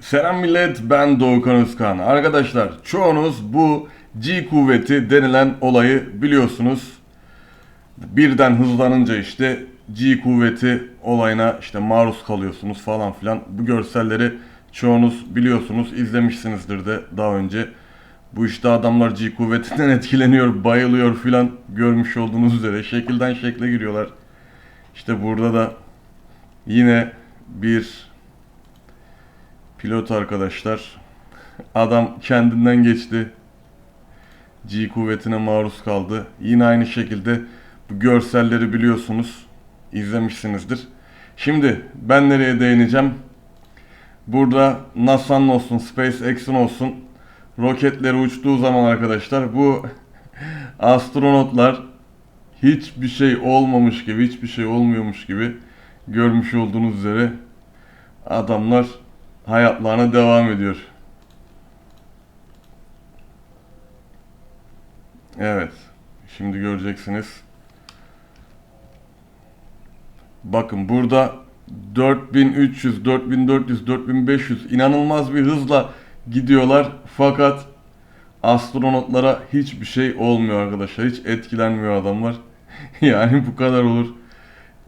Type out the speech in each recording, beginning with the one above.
Selam millet ben Doğukan Özkan. Arkadaşlar çoğunuz bu G kuvveti denilen olayı biliyorsunuz. Birden hızlanınca işte G kuvveti olayına işte maruz kalıyorsunuz falan filan. Bu görselleri çoğunuz biliyorsunuz, izlemişsinizdir de daha önce. Bu işte adamlar G kuvvetinden etkileniyor, bayılıyor filan görmüş olduğunuz üzere şekilden şekle giriyorlar. İşte burada da yine bir pilot arkadaşlar. Adam kendinden geçti. G kuvvetine maruz kaldı. Yine aynı şekilde bu görselleri biliyorsunuz. izlemişsinizdir. Şimdi ben nereye değineceğim? Burada NASA'nın olsun, SpaceX'in olsun roketleri uçtuğu zaman arkadaşlar bu astronotlar hiçbir şey olmamış gibi, hiçbir şey olmuyormuş gibi görmüş olduğunuz üzere adamlar hayatlarına devam ediyor. Evet. Şimdi göreceksiniz. Bakın burada 4300, 4400, 4500 inanılmaz bir hızla gidiyorlar. Fakat astronotlara hiçbir şey olmuyor arkadaşlar. Hiç etkilenmiyor adamlar. yani bu kadar olur.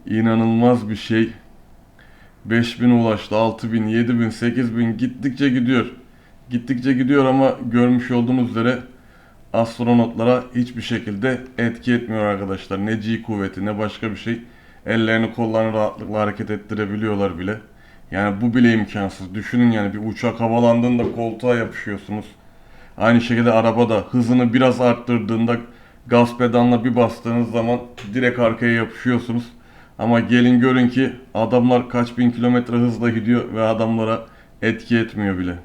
İnanılmaz bir şey. 5000 ulaştı, 6000, 7000, 8000 gittikçe gidiyor. Gittikçe gidiyor ama görmüş olduğunuz üzere astronotlara hiçbir şekilde etki etmiyor arkadaşlar. Ne G kuvveti ne başka bir şey. Ellerini kollarını rahatlıkla hareket ettirebiliyorlar bile. Yani bu bile imkansız. Düşünün yani bir uçak havalandığında koltuğa yapışıyorsunuz. Aynı şekilde arabada hızını biraz arttırdığında gaz pedalına bir bastığınız zaman direkt arkaya yapışıyorsunuz. Ama gelin görün ki adamlar kaç bin kilometre hızla gidiyor ve adamlara etki etmiyor bile.